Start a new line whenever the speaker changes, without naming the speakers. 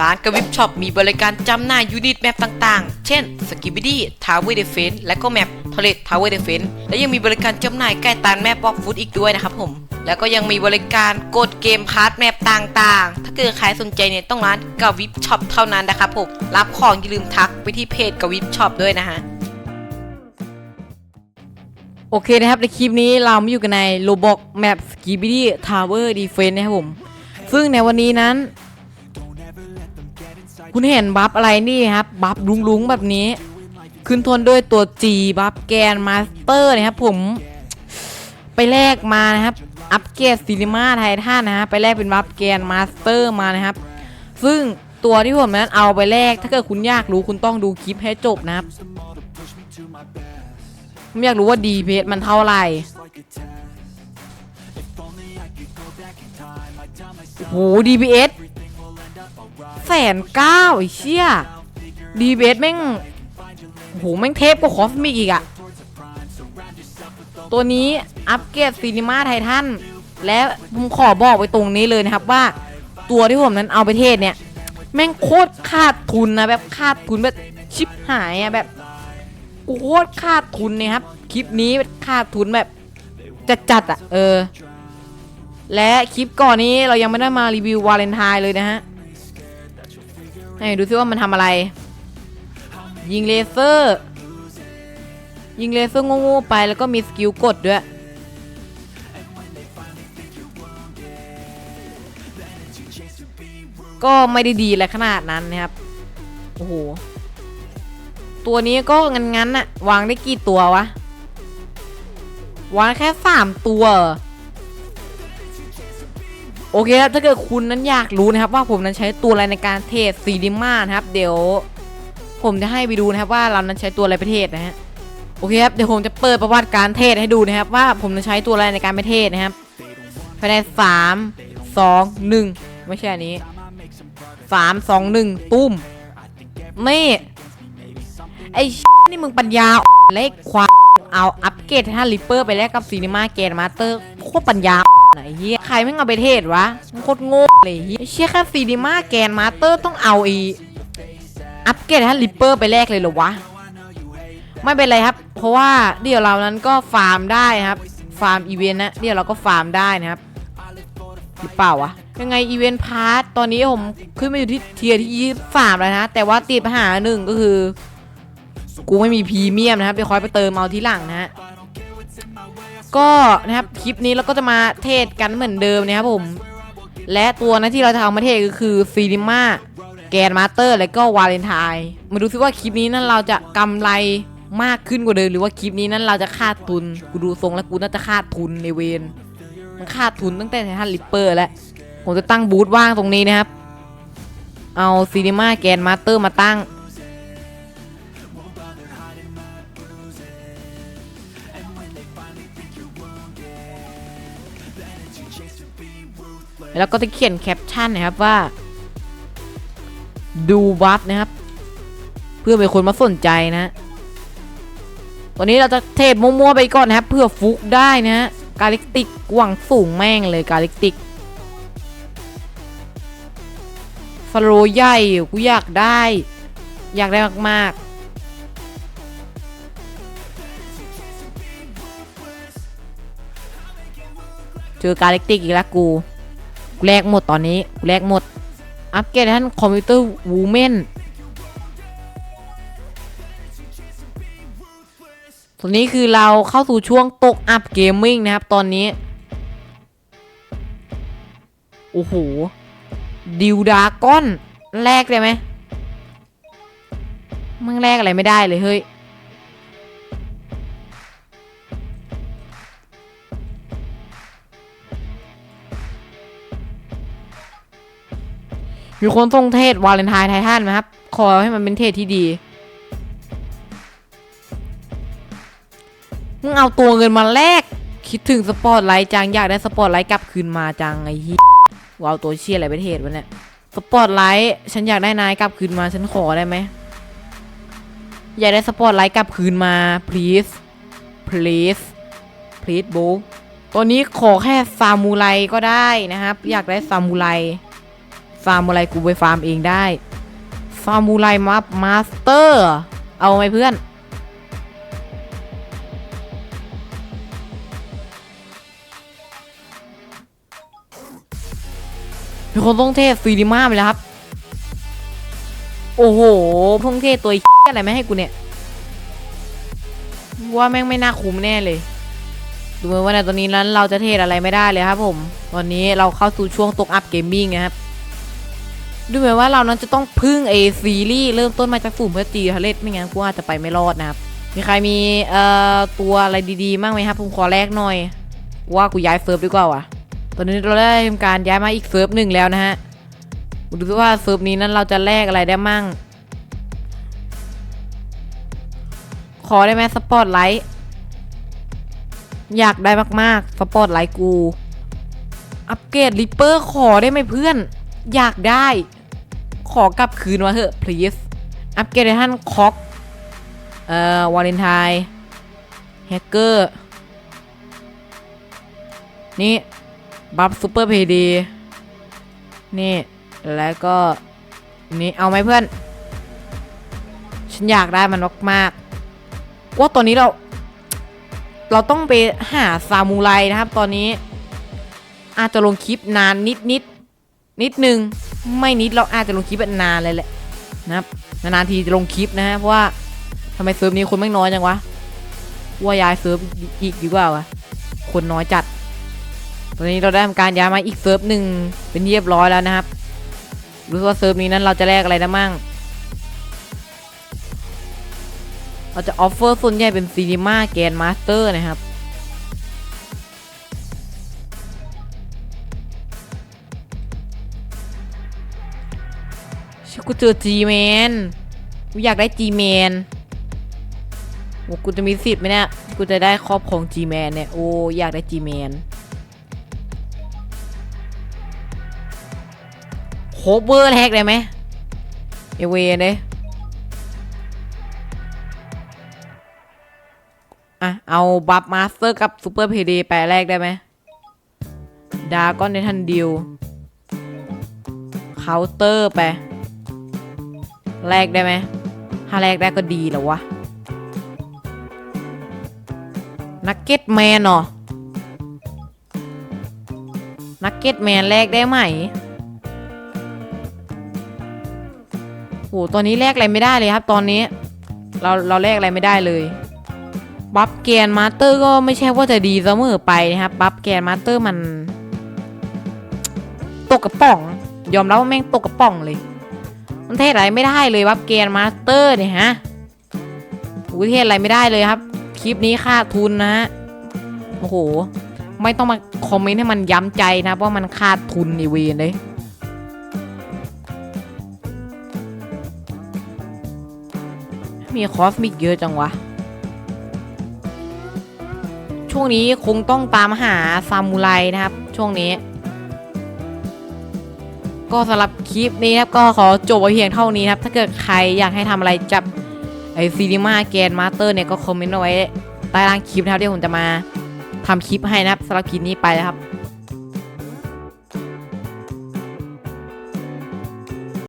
ร้านกวิบช็อปมีบริการจำหน่ายยูนิตแมปต่างๆ เช่นสกิบิดี้ทาวเวอร์เดฟเฟนและก็แมปทอเลตทาวเวอร์เดฟเฟนและยังมีบริการจำหน่ายใกล้ตานแมปบ็อกฟุตอีกด้วยนะครับผม แล้วก็ยังมีบริการกดเกมพาร์ทแมปต่างๆ ถ้าเกิดใครสนใจเนี่ยต้องร้านกวิบช็อปเท่านั้นนะครับผม รับของอย่าลืมทักไปที่เพจกวิบช็อปด้วยนะฮะโอเคนะครับในคลิปนี้เรามาอยู่กันในโลบอกแมปสกีบิดี้ทาวเวอร์ดีเฟนนะครับผม ซึ่งในวันนี้นั้น คุณเห็นบัฟอะไรนี่ครับ บัฟลุงๆแบบนี้ ขึ้นทนด้วยตัว G บัฟแกนมาสเตอร์นะครับผม ไปแลกมานะครับ อัปเกรดซีนิมาไททันนะฮะไปแลกเป็นบัฟแกนมาสเตอร์มานะครับ ซึ่งตัวที่ผมนั้นเอาไปแลก ถ้าเกิดคุณอยากรู้คุณต้องดูคลิปให้จบนะครับผมอยากรู้ว่าดีเพมันเท่าไหร่โอ้โห DPS แสนเก้าไอ้เชี่ย DPS แม่งโหแม่งเทพกว่าคอสมิกอีกอะตัวนี้อัปเกรดซีนิมาไททันและผมขอบอกไว้ตรงนี้เลยนะครับว่า ตัวที่ผมนั้นเอาไปเทศเนี่ย แม่งโคตรขาดทุนนะแบบขาดทุนแบบชิบหายอะแบบโคตรขาดทุนเนี่ยครับคลิปนี้เป็นขาดทุนแบบจัดจัดอะเออ และคลิปก่อนนี้เรายังไม่ได้มารีวิววาเลนไทน์เลยนะฮะ ให้ดูซิว่ามันทำอะไร ยิงเลเซอร์ ยิงเลเซอร์โง่ๆไปแล้วก็มีสกิลกดด้วย ก็ไม่ได้ดีอะไรขนาดนั้นนะครับ โอ้โห ตัวนี้ก็งั้นๆน่ะ วางได้กี่ตัววะ วางแค่สามตัว โอเคครับถ้าเกิดคุณนั้นอยากรู้นะครับ ว่าผมนั้นใช้ตัวอะไรในการเทรดซีดิมานะครับ เดี๋ยว ผมจะให้ไปดูนะครับว่าเรานั้นใช้ตัวอะไรไปเทศนะฮะโอเคครับเดี๋ยวผมจะเปิดประวัติการเทศให้ดูนะครับ ว่าผมจะใช้ตัวอะไรในการไปเทศนะครับภายในสามสองหนึ่งไม่ใช่อันนี้สามสองหนึ่งตุ้มนี่ไอ้นี่มึงปัญญาเล็กควาเอาอัปเกรดท่าลิปเปอร์ไปแลกกับซีนิมาเกนมาสเตอร์โคตรปัญญา อ่อนเหี้ยใครไม่เอาไปเทศวะโคตรโง่เลยเหี้ยไอ้เชี่ยแค่ซีนิมาแกนมาสเตอร์ต้องเอาอีอัปเกรดให้ลิปเปอร์ไปแลกเลยเหรอวะ ไม่เป็นไรครับ เพราะว่าเดี๋ยวเรานั้นก็ฟาร์มได้ครับ ฟาร์มอีเวนต์นะเดี๋ยวเราก็ฟาร์มได้นะครับหรือเปล่าวะยังไงอีเวนต์พาร์ตตอนนี้ผมขึ้นมาอยู่ที่เทียร์ที่ยี่ามแล้วนะแต่ว่าติดปัญหาหนึ่งก็คือ กูไม่มีพรีเมียมนะครับเดี๋ยวคอยไปเติมเอาทีหลังนะฮะ ก็นะครับคลิปนี้เราก็จะมาเทศกันเหมือนเดิมนะครับผม และตัวนะที่เราจะเอามาเทศก็คือซีนิม่าแกนมาสเตอร์และก็วาเลนไทน์มาดูซิว่าคลิปนี้นั้นเราจะกำไรมากขึ้นกว่าเดิมหรือว่าคลิปนี้นั้นเราจะขาดทุนกูดูทรงแล้วกูน่าจะขาดทุนในเวนมันขาดทุนตั้งแต่ไททันลิปเปอร์แล้วผมจะตั้งบูธว่างตรงนี้นะครับ เอาซีนิมาแกนมาสเตอร์มาตั้ง แล้วก็จะเขียนแคปชั่นนะครับว่า ดูบัฟนะครับ เพื่อเป็นคนมาสนใจนะวันนี้เราจะเทปมั่วๆไปก่อนนะครับ เพื่อฟุกได้นะฮะกาลิกติกหวังสูงแม่งเลยกาลิกติกฟาโรใหญ่กูอยากได้ อยากได้มากๆเจอกาลิกติกอีกแล้วกู แลกหมดตอนนี้กูแลกหมด อัปเกรดท่านคอมพิวเตอร์วูแมนตอนนี้คือเราเข้าสู่ช่วงตกอัพเกมมิ่งนะครับ ตอนนี้ โอ้โห ดิวดาก้อน แลกได้ไหมมึงแลกอะไรไม่ได้เลยเฮ้ย มีคนส่งเทศวาเลนไทน์ไททันไหมครับ ขอให้มันเป็นเทศที่ดีมึงเอาตัวเงินมาแลกคิดถึงสปอร์ตไลท์จังอยากได้สปอร์ตไลท์กลับคืนมาจังไอ้เหี้ยว้าวตัวเชี่ยอะไรไปเทศวะเนี่ยสปอร์ตไลท์ฉันอยากได้นายกลับคืนมาฉันขอได้ไหมอยากได้สปอร์ตไลท์กลับคืนมา please please please bro ตัวนี้ขอแค่ซามูไรก็ได้นะครับ อยากได้ซามูไร ฟาร์มอะไรกูไปฟาร์มเองได้ ฟาร์มูไรมามาสเตอร์ เอาไหมเพื่อน มีคนต้องเทศซีดีมาไปแล้วครับ โอ้โหเพิ่งเทศตัวออะไรไม่ให้กูเนี่ย ว่าแม่งไม่น่าคุ้มแน่เลยดูเหมือนว่าในตอนนี้นั้นเราจะเทศอะไรไม่ได้เลยครับผม ตอนนี้เราเข้าสู่ช่วงตกอัพเกมมิ่งนะครับ ดูเหมือนว่าเรานั้นจะต้องพึ่งเอซีรีส์เริ่มต้นมาจากฝุ่มเพื่อตีทะเลไม่งั้นกูอาจจะไปไม่รอดนะครับ มีใครมีเอ่อตัวอะไรดีๆบ้างไหมครับผมขอแลกหน่อย ว่ากูย้ายเซิร์ฟดีกว่าว่ะ ตอนนี้เราได้ทำการย้ายมาอีกเซิร์ฟหนึ่งแล้วนะฮะดูซิว่าเซิร์ฟนี้นั้นเราจะแลกอะไรได้มั่ง ขอได้ไหมสปอตไลท์อยากได้มากๆสปอตไลท์กู อัปเกรดริปเปอร์ขอได้ไหมเพื่อน อยากได้ ขอกลับคืนมาเถอะ please อัปเกรดท่านคอกเอ่อวาเลนไทน์แฮกเกอร์ นี่ บัฟซูเปอร์เพดี นี่ แล้วก็ นี่ เอาไหมเพื่อน ฉันอยากได้มันมากๆว่าตอนนี้เรา เราต้องไปหาซามูไรนะครับตอนนี้ อาจจะลงคลิปนานนิดนิด นิดนึงไม่นิดเราอาจจะลงคลิปนานเลยแหละนะครับนานๆทีจะลงคลิปนะฮะเพราะว่าทำไมเซิร์ฟนี้คนไม่น้อยจังวะว่าย้ายเซิร์ฟอีกดีกว่าวะคนน้อยจัด ตอนนี้เราได้ทำการย้ายมาอีกเซิร์ฟหนึ่งเป็นเรียบร้อยแล้วนะครับรู้ว่าเซิร์ฟนี้นั้นเราจะแลกอะไรได้มั่งเราจะออฟเฟอร์ส่วนใหญ่เป็นซีนีมาแกนมาสเตอร์นะครับ กูเจอจีแมนกูอยากได้จีแมนโอ้กูจะมีสิทธิ์ไหมเนี่ย กูจะได้ครอบของจีแมนเนี่ย โอ้อยากได้จีแมนโคเวอร์แฮกได้ไหมเอเวนเลยอะ เอาบัฟมาสเตอร์กับซูเปอร์เพเดไปลแรกได้ไหมดาก้อนในทันดิวเคาน์เตอร์ไป แลกได้ไหมถ้าแลกได้ก็ดีแล้ววะนักเก็ตแมนเหรอนักเก็ตแมนแลกได้ไหมโหตอนนี้แลกอะไรไม่ได้เลยครับ ตอนนี้ เราเราแลกอะไรไม่ได้เลยบัฟแกนมาสเตอร์ก็ไม่ใช่ว่าจะดีเสมอไปนะครับบัฟแกนมาสเตอร์มัน ตกกระป๋อง ยอมรับว่าแม่งตกกระป๋องเลย มันเทศอะไรไม่ได้เลยบัฟแกนมาสเตอร์เนี่ยฮะอุยเทศอะไรไม่ได้เลยครับ คลิปนี้ค่าดทุนนะฮะ โอ้โห ไม่ต้องมาคอมเมนต์ให้มันย้ำใจนะว่ามันขาดทุนในเวนเลยมีคอสมิกเยอะจังวะ ช่วงนี้คงต้องตามหาซามูไรนะครับ ช่วงนี้ ก็สำหรับคลิปนี้ครับ ก็ขอจบไว้เพียงเท่านี้ครับ ถ้าเกิดใครอยากให้ทำอะไรจับไอซีดีมาแกนมาสเตอร์เนี่ยก็คอมเมนต์เอาไว้ใต้ล่างคลิปนะครับที่ผมจะมาทำคลิปให้นะครับสำหรับคลิปนี้ไปแล้วครับ